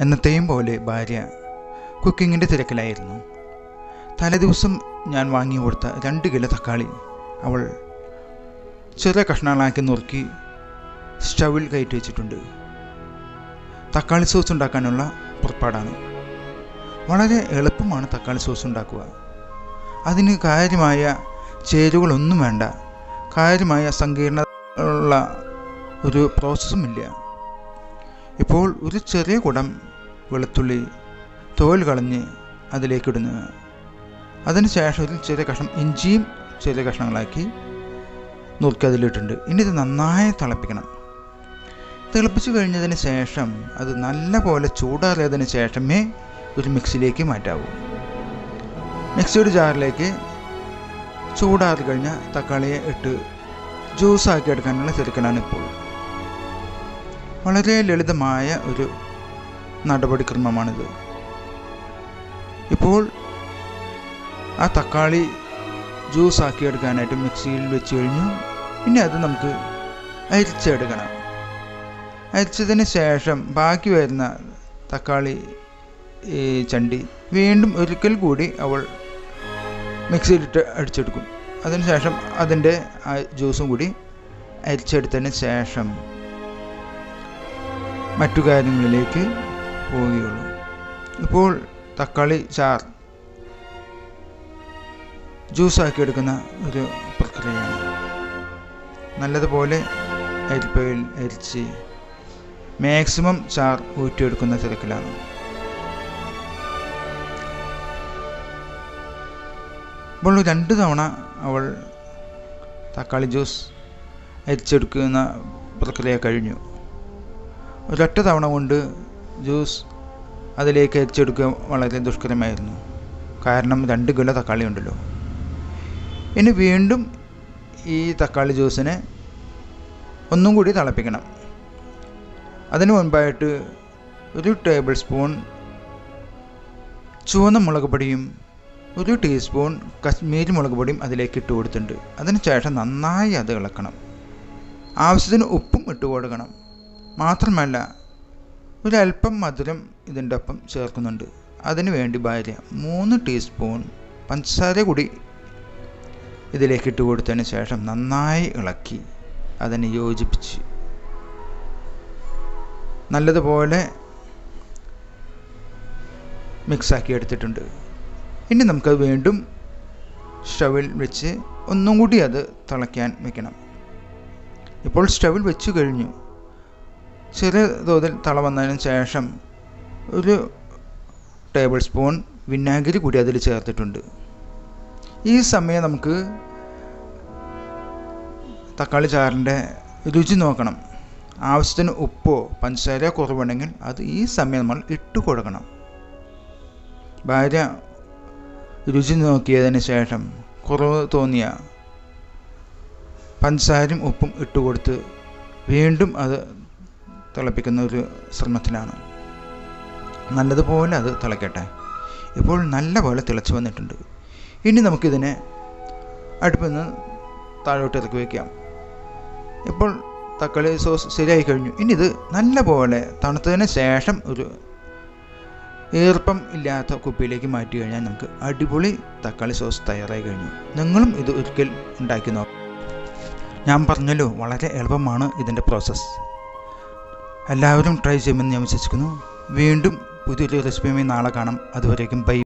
എന്നത്തെയും പോലെ ഭാര്യ കുക്കിങ്ങിന്റെ തിരക്കിലായിരുന്നു. തലേദിവസം ഞാൻ വാങ്ങി കൊടുത്ത രണ്ട് കിലോ തക്കാളി അവൾ ചെറിയ കഷ്ണങ്ങളാക്കി നുറുക്കി സ്റ്റവിൽ കയറ്റി വെച്ചിട്ടുണ്ട്. തക്കാളി സോസ് ഉണ്ടാക്കാനുള്ള പുറപ്പാടാണ്. വളരെ എളുപ്പമാണ് തക്കാളി സോസ് ഉണ്ടാക്കുക. അതിന് കാര്യമായ ചേരുവകളൊന്നും വേണ്ട. കാര്യമായ സങ്കീർണ ഉള്ള ഒരു പ്രോസസ്സുമില്ല ഇപ്പോൾ ഒരു ചെറിയ കുടം വെളുത്തുള്ളി തോൽ കളഞ്ഞ് അതിലേക്കിടുന്നു. അതിനുശേഷം ഇതിൽ ചെറിയ കഷ്ണം ഇഞ്ചിയും ചെറിയ കഷ്ണങ്ങളാക്കി നുറുക്കി അതിലിട്ടുണ്ട്. ഇനി ഇത് നന്നായി തിളപ്പിക്കണം. തിളപ്പിച്ചു കഴിഞ്ഞതിന് ശേഷം അത് നല്ല പോലെ ചൂടാറിയതിന് ശേഷമേ ഒരു മിക്സിയിലേക്ക് മാറ്റാവൂ. മിക്സിയുടെ ജാറിലേക്ക് ചൂടാറി കഴിഞ്ഞ തക്കാളിയെ ഇട്ട് ജ്യൂസാക്കി എടുക്കാനുള്ള ചെറുക്കനാണ് ഇപ്പോൾ. വളരെ ലളിതമായ ഒരു നടപടിക്രമമാണിത്. ഇപ്പോൾ ആ തക്കാളി ജ്യൂസാക്കി എടുക്കാനായിട്ട് മിക്സിയിൽ വെച്ച് കഴിഞ്ഞു. പിന്നെ അത് നമുക്ക് അരിച്ചെടുക്കണം. അരിച്ചതിന് ശേഷം ബാക്കി വരുന്ന തക്കാളി ഈ ചണ്ടി വീണ്ടും ഒരിക്കൽ കൂടി അവൾ മിക്സിയിലിട്ട് അടിച്ചെടുക്കും. അതിനുശേഷം അതിന്റെ ആ ജ്യൂസും കൂടി അരിച്ചെടുത്തതിന് ശേഷം മറ്റു കാര്യങ്ങളിലേക്ക് പോവുകയുള്ളൂ. ഇപ്പോൾ തക്കാളി ചാർ ജ്യൂസാക്കി എടുക്കുന്ന ഒരു പ്രക്രിയയാണ്. നല്ലതുപോലെ അരിപ്പയിൽ അരിച്ച് മാക്സിമം ചാർ ഊറ്റിയെടുക്കുന്ന തിരക്കിലാണ്. ഇപ്പോൾ രണ്ട് തവണ അവൾ തക്കാളി ജ്യൂസ് അരിച്ചെടുക്കുന്ന പ്രക്രിയ കഴിഞ്ഞു. ഒരൊറ്റ തവണ കൊണ്ട് ജ്യൂസ് അതിലേക്ക് എത്തിച്ചെടുക്കുക വളരെ ദുഷ്കരമായിരുന്നു. കാരണം രണ്ട് കിലോ തക്കാളി ഉണ്ടല്ലോ. ഇനി വീണ്ടും ഈ തക്കാളി ജ്യൂസിനെ ഒന്നും കൂടി തിളപ്പിക്കണം. അതിനു മുൻപായിട്ട് ഒരു ടേബിൾ സ്പൂൺ ചുവന്ന മുളക് പൊടിയും ഒരു ടീസ്പൂൺ കശ്മീരി മുളക് പൊടിയും അതിലേക്ക് ഇട്ട് കൊടുത്തിട്ടുണ്ട്. അതിനുശേഷം നന്നായി അത് ഇളക്കണം. ആവശ്യത്തിന് ഉപ്പും ഇട്ട് കൊടുക്കണം. മാത്രമല്ല ഒരല്പം മധുരം ഇതിന്റെ ഒപ്പം ചേർക്കുന്നുണ്ട്. അതിനു വേണ്ടി ഭാര്യ മൂന്ന് ടീസ്പൂൺ പഞ്ചസാര കൂടി ഇതിലേക്ക് ഇട്ട് കൊടുത്തതിന് ശേഷം നന്നായി ഇളക്കി അതിനെ യോജിപ്പിച്ച്. നല്ലതുപോലെ മിക്സാക്കി എടുത്തിട്ടുണ്ട്. ഇനി നമുക്കത് വീണ്ടും സ്റ്റവിൽ വെച്ച് ഒന്നും കൂടി അത് തിളയ്ക്കാൻ വെക്കണം. ഇപ്പോൾ സ്റ്റവിൽ വെച്ച് കഴിഞ്ഞു. ചെറിയ തോതിൽ തള വന്നതിന് ശേഷം ഒരു ടേബിൾ സ്പൂൺ വിനാഗിരി കൂടി അതിൽ ചേർത്തിട്ടുണ്ട്. ഈ സമയം നമുക്ക് തക്കാളി ചാറിന്റെ രുചി നോക്കണം. ആവശ്യത്തിന് ഉപ്പോ പഞ്ചസാരയോ കുറവുണ്ടെങ്കിൽ അത് ഈ സമയം നമ്മൾ ഇട്ട് കൊടുക്കണം. ഭാര്യ രുചി നോക്കിയതിന് ശേഷം കുറവ് തോന്നിയ പഞ്ചസാരയും ഉപ്പും ഇട്ട് കൊടുത്ത് വീണ്ടും അത് തിളപ്പിക്കുന്ന ഒരു ശ്രമത്തിലാണ് നല്ലതുപോലെ അത് തിളക്കട്ടെ. ഇപ്പോൾ നല്ലപോലെ തിളച്ച് വന്നിട്ടുണ്ട്. ഇനി നമുക്കിതിനെ അടുപ്പിൽ നിന്ന് താഴോട്ട് ഇറക്കി വയ്ക്കാം ഇപ്പോൾ തക്കാളി സോസ് ശരിയായി കഴിഞ്ഞു. ഇനി ഇത് നല്ലപോലെ തണുത്തതിന് ശേഷം ഒരു ഈർപ്പം ഇല്ലാത്ത കുപ്പിയിലേക്ക് മാറ്റി കഴിഞ്ഞാൽ നമുക്ക് അടിപൊളി തക്കാളി സോസ് തയ്യാറായി കഴിഞ്ഞു. നിങ്ങളും ഇത് ഒരിക്കൽ ഉണ്ടാക്കി നോക്കാം. ഞാൻ പറഞ്ഞല്ലോ വളരെ എളുപ്പമാണ് ഇതിന്റെ പ്രോസസ്സ് എല്ലാവരും ട്രൈ ചെയ്യുമെന്ന് ഞാൻ വിശ്വസിക്കുന്നു. വീണ്ടും പുതിയൊരു റെസിപ്പിയുമായി നാളെ കാണാം. അതുവരേക്കും ബൈ